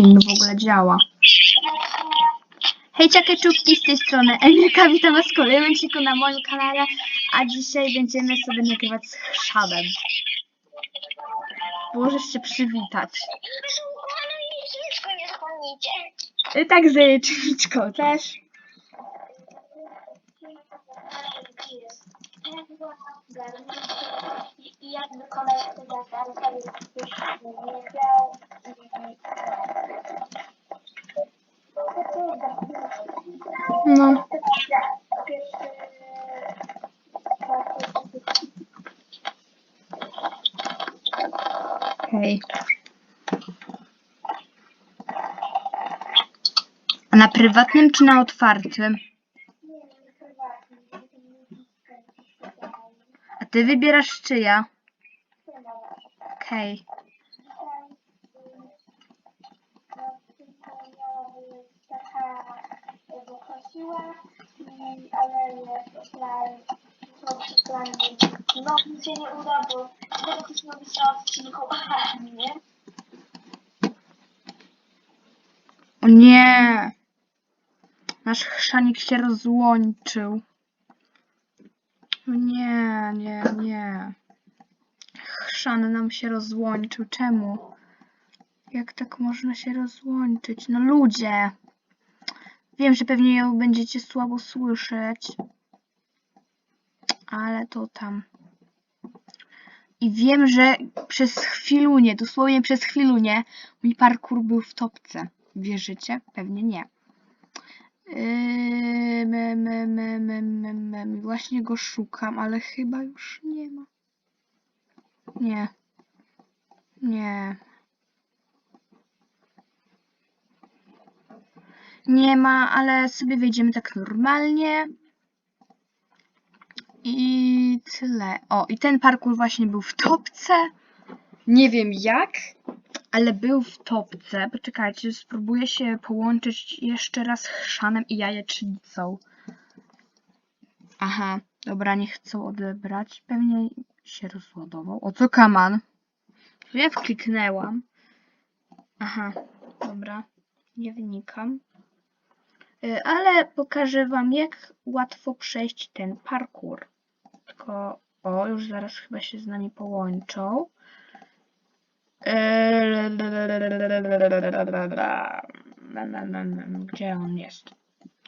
film w ogóle działa. Hej, czekeczówki z tej strony Emilka, witam was w kolejnym odcinku na moim kanale, a dzisiaj będziemy sobie nagrywać z chrzadem. Możesz się przywitać. Zapomnijcie. Y, Tak, z jajeczniczką też. I jak już nie grał No. Hej. A na prywatnym czy na otwartym? A ty wybierasz czy ja? Okej. No, mi się nie uda, bo tego też nie opisała w odcinku, nie? O nie! Nasz chrzanik się rozłączył. O nie, nie, nie. Chrzan nam się rozłączył. Czemu? Jak tak można się rozłączyć? No ludzie! Wiem, że pewnie ją będziecie słabo słyszeć. Ale to tam. I wiem, że przez chwilunię, dosłownie przez chwilunię, mój parkour był w topce. Wierzycie? Pewnie nie. Yy, me, me, me, me, me, me. Właśnie go szukam, ale chyba już nie ma. Nie. Nie. Nie ma, ale sobie wejdziemy tak normalnie. I tyle. O, i ten parkour właśnie był w topce. Nie wiem jak, ale był w topce. Poczekajcie, spróbuję się połączyć jeszcze raz chrzanem i jajecznicą. Aha, dobra, nie chcą odebrać. Pewnie się rozładował. O co kaman? Ja wkliknęłam. Aha, dobra, nie wnikam. Y, Ale pokażę wam, jak łatwo przejść ten parkour. Tylko, o, już zaraz chyba się z nami połączą. Gdzie on jest?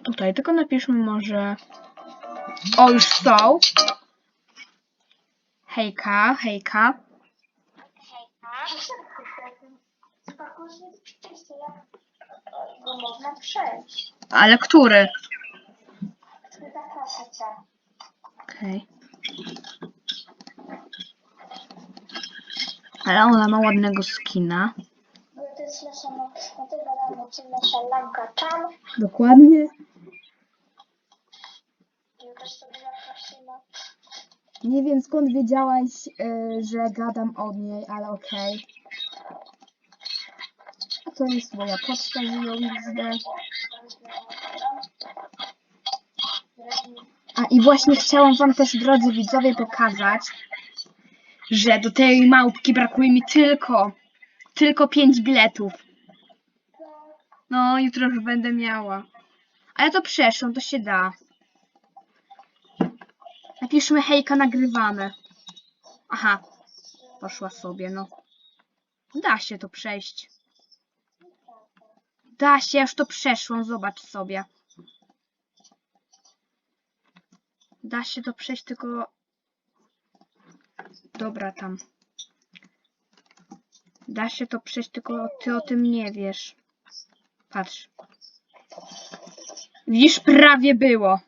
Tutaj, tylko napiszmy może. O, już są. Hejka, hejka. Ale który? Zapraszam cię. Ale ona ma ładnego skina. To jest nasza motywa rano, czyli nasza. Dokładnie. Sobie zaprosimy. Nie wiem skąd wiedziałaś, y, że gadam o niej, ale okej. A to jest moja poczta z ją widzę. A i właśnie chciałam wam też, drodzy widzowie, pokazać, że do tej małpki brakuje mi tylko, tylko pięć biletów. No, jutro już będę miała. A ja to przeszłam, to się da. Napiszmy hejka nagrywane. Aha, poszła sobie, no. Da się to przejść. Da się, ja już to przeszłam, zobacz sobie. Da się to przejść, tylko... Dobra, tam. Da się to przejść, tylko ty o tym nie wiesz. Patrz. Widzisz, prawie było.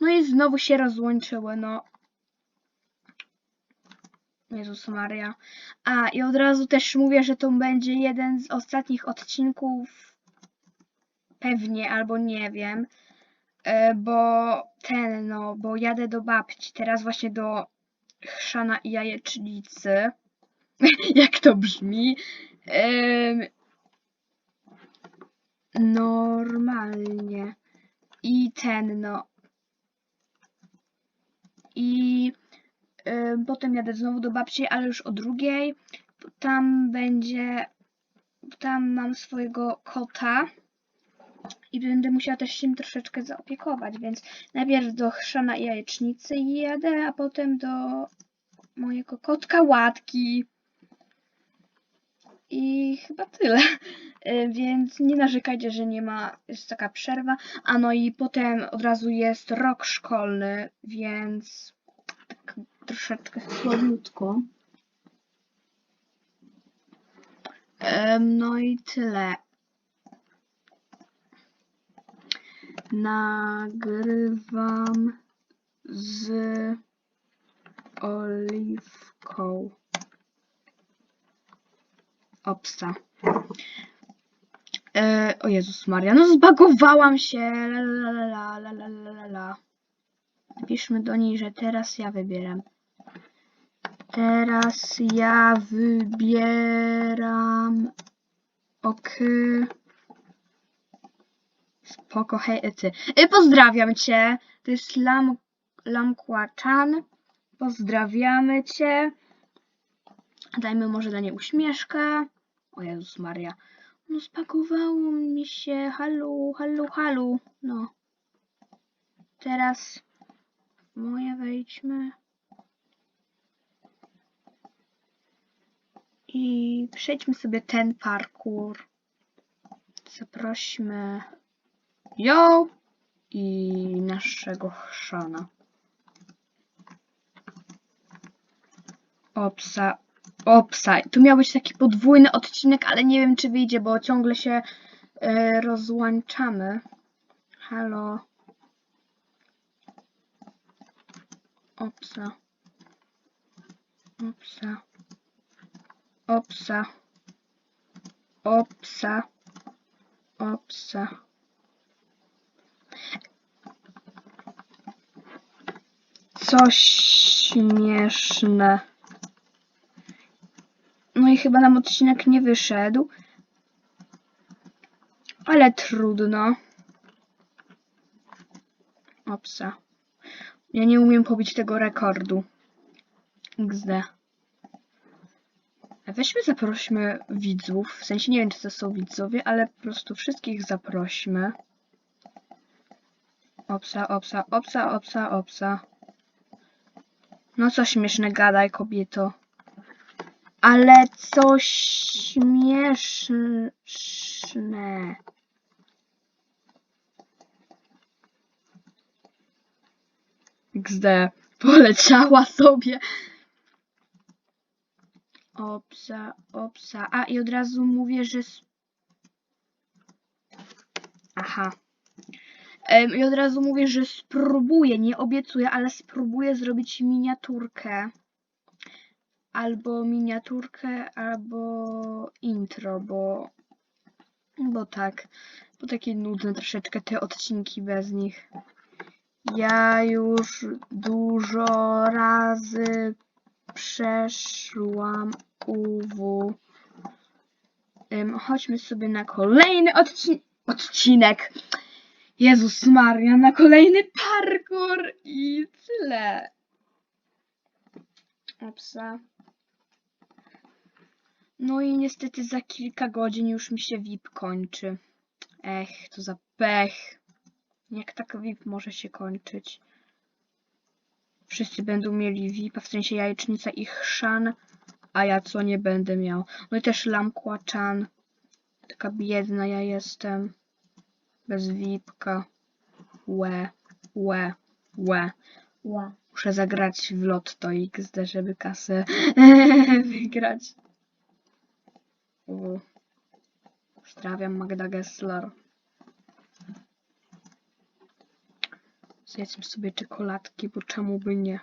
No i znowu się rozłączyły, no. Jezus Maria. A, i od razu też mówię, że to będzie jeden z ostatnich odcinków. Pewnie, albo nie wiem. E, bo ten, no, bo jadę do babci. Teraz właśnie do chrzana i jajecznicy. Jak to brzmi? Normalnie. I ten, no. I y, potem jadę znowu do babci, ale już o drugiej. Tam będzie tam mam swojego kota i będę musiała też się troszeczkę zaopiekować, więc najpierw do chrzana jajecznicy jadę, a potem do mojego kotka łatki. I chyba tyle. Y, Więc nie narzekajcie, że nie ma, jest taka przerwa. A no i potem od razu jest rok szkolny, więc tak troszeczkę słabiutko. Em, No i tyle. nagrywam z oliwką. Opsa. E, o Jezus Maria, no zbagowałam się. La, la, la, la, la, la. Napiszmy do niej, że teraz ja wybieram. Teraz ja wybieram. OK. Spoko, hej, ty. Y, pozdrawiam cię. To jest Lam, Lamkłaczan. Pozdrawiamy cię. Dajmy może dla niej uśmieszka. O Jezus Maria. No spakowało mi się. Halu, halu, halu. No. Teraz moje wejdźmy. I przejdźmy sobie ten parkour. Zaprośmy ją i naszego chrzana. Opsa, opsa. Tu miał być taki podwójny odcinek, ale nie wiem czy wyjdzie, bo ciągle się e, rozłączamy. Halo. Opsa. Opsa. Opsa. Opsa. Opsa. Coś śmieszne. No i chyba nam odcinek nie wyszedł. Ale trudno. Opsa. Ja nie umiem pobić tego rekordu. XD. Weźmy, zaprośmy widzów. W sensie nie wiem, czy to są widzowie, ale po prostu wszystkich zaprośmy. Opsa, opsa, opsa, opsa, opsa. No co śmieszne gadaj, kobieto. Ale coś śmieszne. XD. Poleciała sobie. Opsa, opsa. A i od razu mówię, że. Aha. I od razu mówię, że spróbuję, nie obiecuję, ale spróbuję zrobić miniaturkę. Albo miniaturkę, albo intro, bo. Bo tak. Bo takie nudne troszeczkę te odcinki bez nich. Ja już dużo razy przeszłam UW. Chodźmy sobie na kolejny odci odcinek. Jezus Maria, na kolejny parkour i tyle. Opsa. No i niestety za kilka godzin już mi się VIP kończy. Ech, to za pech. Jak tak VIP może się kończyć? Wszyscy będą mieli VIP, w sensie jajecznica i chrzan, a ja co nie będę miał. No i też lamkłaczan. Taka biedna ja jestem. Bez VIPka. Łe, łe, łe. Ła. Muszę zagrać w lotto XD, żeby kasę wygrać. U. Pozdrawiam Magda Gessler. Zjedzmy sobie czekoladki, bo czemu by nie?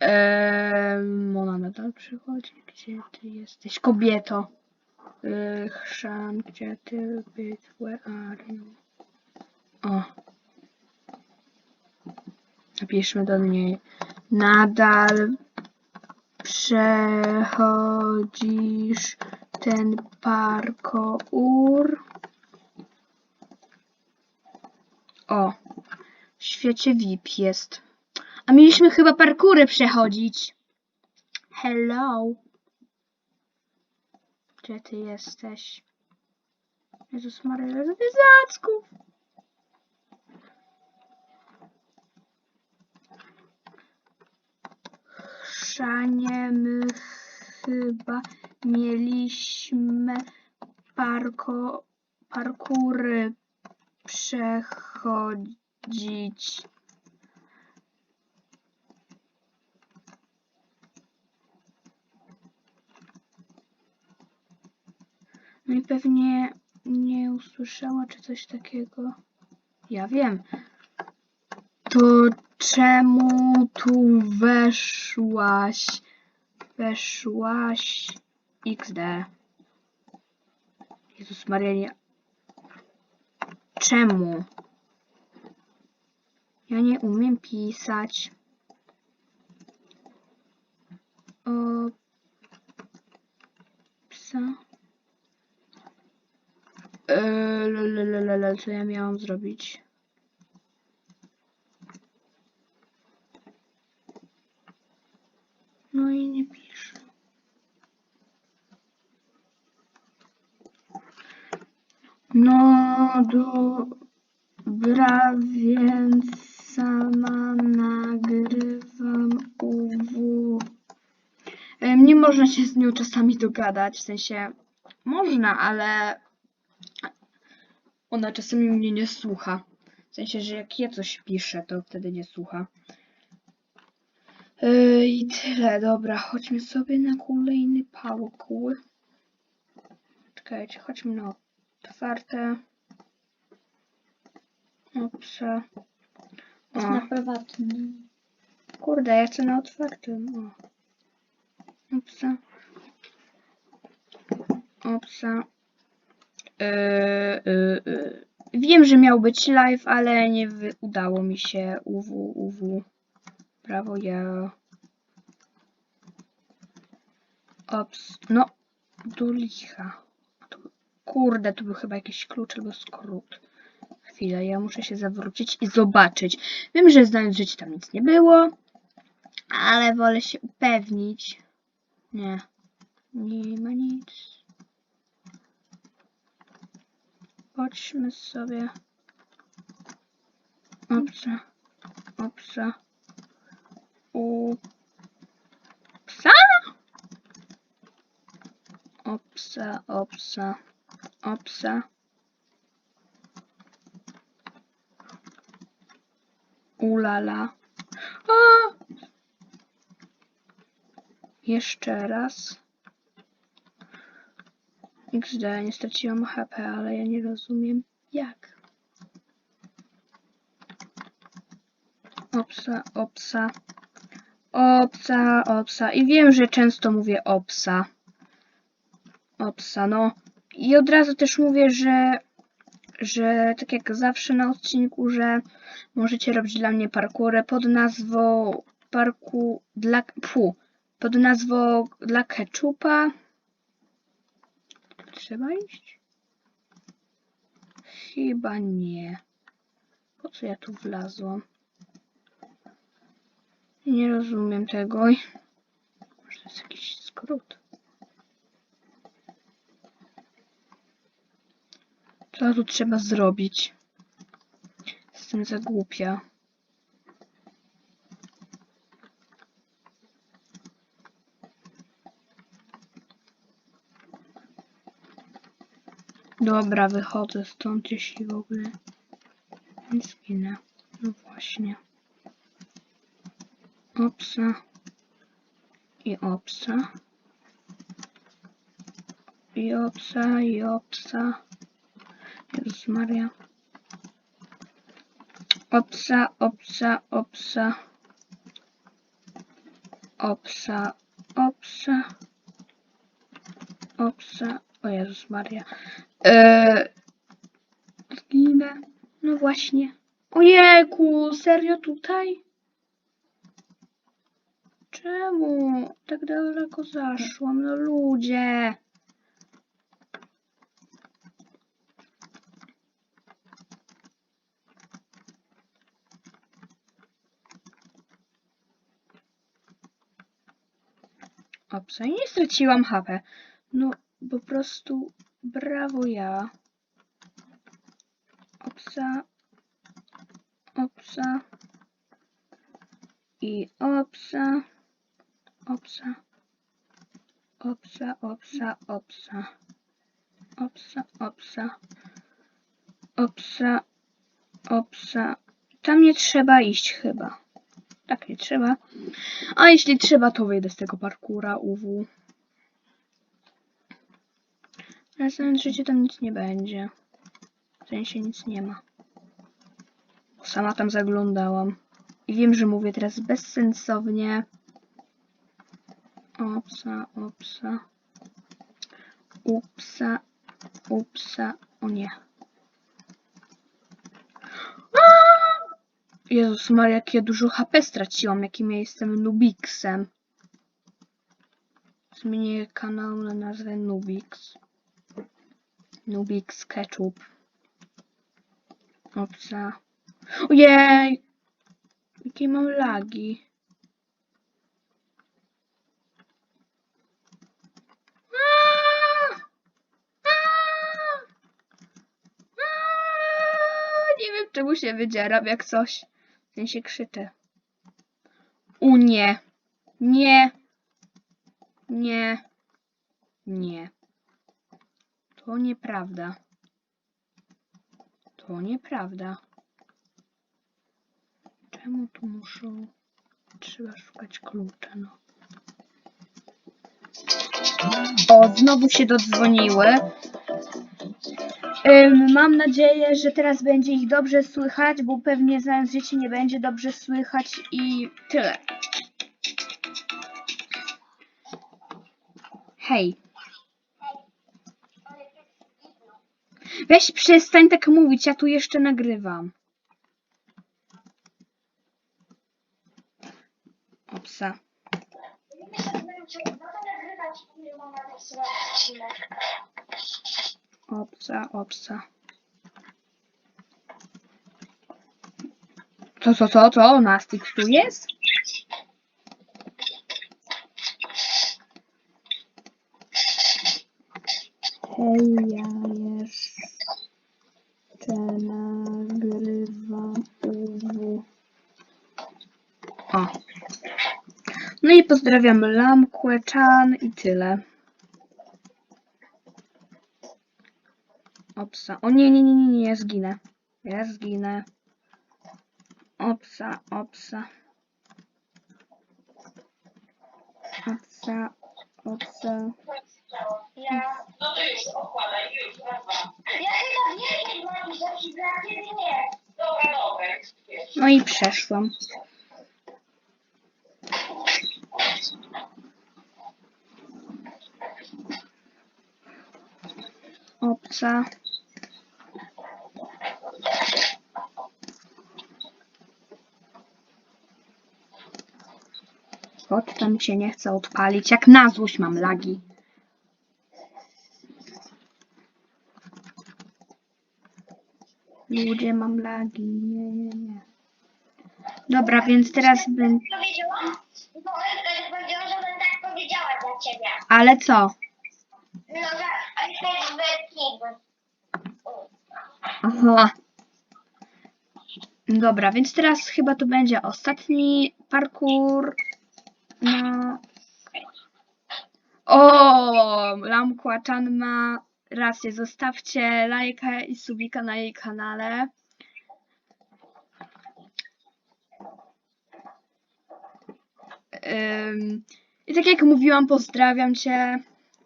Eee, ona nadal przychodzi. Gdzie ty jesteś? Kobieto. Chrzan, gdzie ty być? Where are you? O. Napiszmy do niej. Nadal przechodzisz ten parkour. O. W świecie VIP jest. A mieliśmy chyba parkury przechodzić. Hello. Gdzie ty jesteś? Jezus Maria, ile sobie zacków! Chrzanie my chyba mieliśmy parko, parkury przechodzić. I pewnie nie usłyszała, czy coś takiego. Ja wiem. To czemu tu weszłaś? Weszłaś XD. Jezus Maria, nie. Czemu? Ja nie umiem pisać. O psa. Eee, co ja miałam zrobić? No i nie piszę. No dobra, więc sama nagrywam UW. Nie można się z nią czasami dogadać, w sensie można, ale ona czasami mnie nie słucha. W sensie, że jak ja coś piszę, to wtedy nie słucha. Yy, I tyle, dobra, chodźmy sobie na kolejny pałku. Czekajcie, chodźmy na otwarte. Oprze. O, Na prywatnym. kurde, ja chcę na otwartym. O. Opsa. Opsa. Yy, yy, yy. Wiem, że miał być live, ale nie udało mi się. UW, UW. Brawo, ja. Ops. No, do licha. Kurde, to był chyba jakiś klucz albo skrót. Chwilę, ja muszę się zawrócić i zobaczyć. Wiem, że znając życie tam nic nie było, ale wolę się upewnić. Nie, nie ma nic. Chodźmy sobie. Opsa, opsa. U psa? Opsa, opsa, opsa. Ulala. A! Jeszcze raz. XD, nie straciłam HP, ale ja nie rozumiem jak. Opsa, opsa. Opsa, opsa. I wiem, że często mówię opsa. Opsa, no. I od razu też mówię, że, że tak jak zawsze na odcinku, że możecie robić dla mnie parkury pod nazwą parku dla, pu, pod nazwą dla ketchupa. Trzeba iść? Chyba nie. Po co ja tu wlazłam? Nie rozumiem tego. Może to jest jakiś skrót. Co tu trzeba zrobić? Jestem za głupia. Dobra, wychodzę stąd, jeśli w ogóle nie zginę. No właśnie. Opsa. I opsa. I opsa, i opsa. Jezus Maria. Opsa, opsa, opsa. Opsa, opsa. Opsa. O Jezus Maria. Eee, zginę. No właśnie. Ojejku, serio tutaj? Czemu tak daleko zaszłam? No ludzie. Opsa, nie straciłam HP. No, po prostu. Brawo ja. Opsa. Opsa. I opsa. Opsa. Opsa, opsa, opsa. Opsa, opsa. Opsa. Opsa. Tam nie trzeba iść chyba. Tak nie trzeba. A jeśli trzeba, to wyjdę z tego parkura UW. Na następnym życiu tam nic nie będzie. W sensie nic nie ma. Sama tam zaglądałam. I wiem, że mówię teraz bezsensownie. Opsa, opsa. Upsa, upsa. O nie. Jezus Maria, jak ja dużo HP straciłam, jakim ja jestem Nubiksem. Zmienię kanał na nazwę Nubix. Nubix Ketchup. Opsa. Ojej! Jakie mam lagi. Nie wiem, czemu się wydzieram jak coś. W sensie krzyczę. U nie. Nie. Nie. Nie. To nieprawda. To nieprawda. Czemu tu muszą... Trzeba szukać klucza, no. O, znowu się dodzwoniły. Ym, mam nadzieję, że teraz będzie ich dobrze słychać, bo pewnie znając dzieci nie będzie dobrze słychać i tyle. Hej, weź przestań tak mówić, ja tu jeszcze nagrywam. Opsa. Opsa, opsa. Co, co, co, co? Nastix tu jest? Hej, ja jeszcze nagrywam UW. O. No i pozdrawiam Lamkłę, Chan i tyle. Opsa. O nie, nie, nie, nie, nie, ja zginę. Ja zginę. Opsa, opsa. Opsa, opsa. Ja... Ja chyba wiem, jak mam rzeczy, dla ciebie nie. Dobra, dobra. No i przeszłam. Opsa. Chodź, tam się nie chce odpalić. Jak na złość mam lagi. Ludzie, mam lagi. Nie, nie, nie. Dobra, więc teraz bym... Powiedziała? Elka powiedziała, że bym tak powiedziała dla ciebie. Ale co? No, że Elka jest kid. Aha. Dobra, więc teraz chyba to będzie ostatni parkour na... O, Lamkłaczan ma rację. Zostawcie lajka i subika na jej kanale. I tak jak mówiłam, pozdrawiam Cię.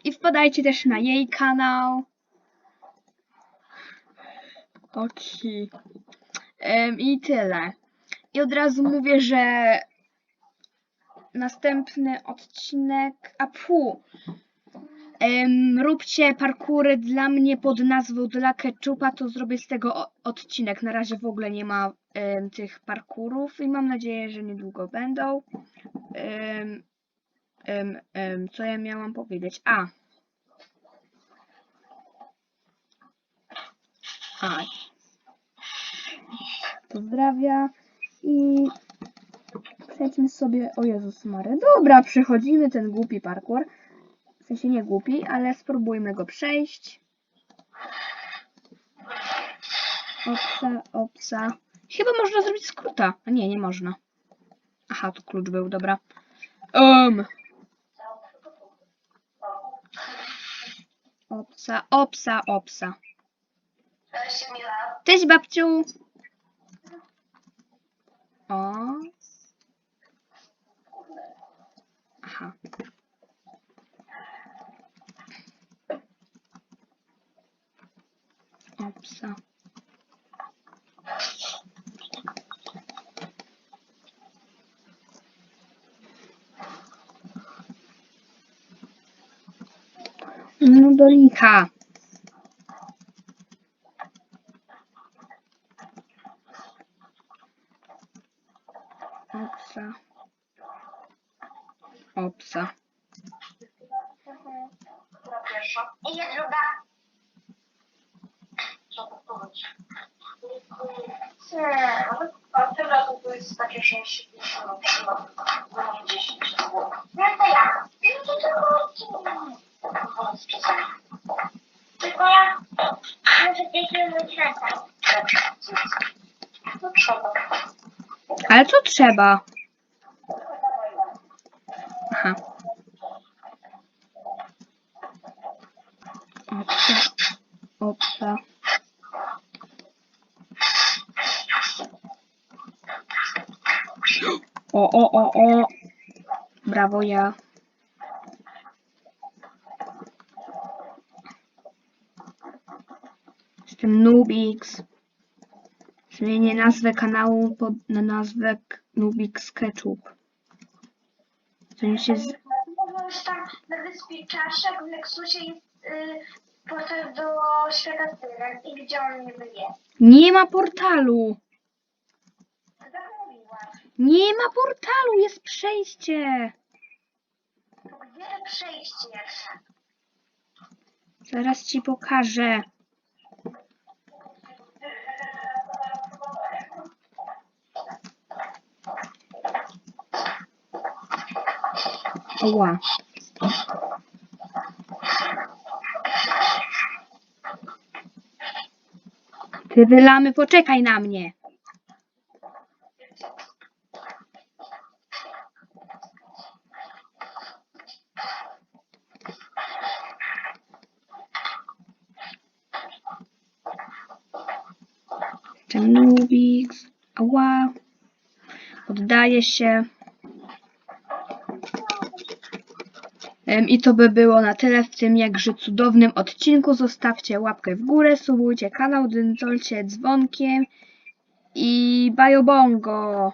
I wpadajcie też na jej kanał. Oki. Em, I tyle. I od razu mówię, że następny odcinek. A pu. Em, róbcie parkury dla mnie pod nazwą dla ketchupa, to zrobię z tego odcinek. Na razie w ogóle nie ma em, tych parkurów i mam nadzieję, że niedługo będą. Em, em, em, co ja miałam powiedzieć? A. A, pozdrawia i przejdźmy sobie, o Jezus Mary, dobra, przechodzimy ten głupi parkour, w sensie nie głupi, ale spróbujmy go przejść. Opsa, opsa. Chyba można zrobić skróta. A nie, nie można. Aha, tu klucz był, dobra. Um. Opsa, opsa, opsa. Cześć, babciu. O. Aha. Opsa. No do licha. Opsa. Opsa. Jest druga. Co powtórzyć? Hmm, a tyle to tu jest takie 6, 7, 3, może 10 było. No to ja. No to tylko czasami. Tylko ja muszę. No trzeba. Ale co trzeba? Aha. Opsa. Opsa. O, o, o, o. Brawo ja. Jestem Nubix. Zmienię nazwę kanału pod, na nazwę Nubix Ketchup. To mi się z... Możesz tam na wyspie Czaszek w Lexusie jest portal do świata Syren i gdzie on niby jest. Nie ma portalu! Nie ma portalu, jest przejście! Gdzie przejście? Zaraz ci pokażę. Oła. Ty wylamy, poczekaj na mnie. Jestem Nubix. Ała. Oddaję się. I to by było na tyle w tym jakże cudownym odcinku. Zostawcie łapkę w górę, subujcie kanał, dęcolcie dzwonkiem i bajobongo.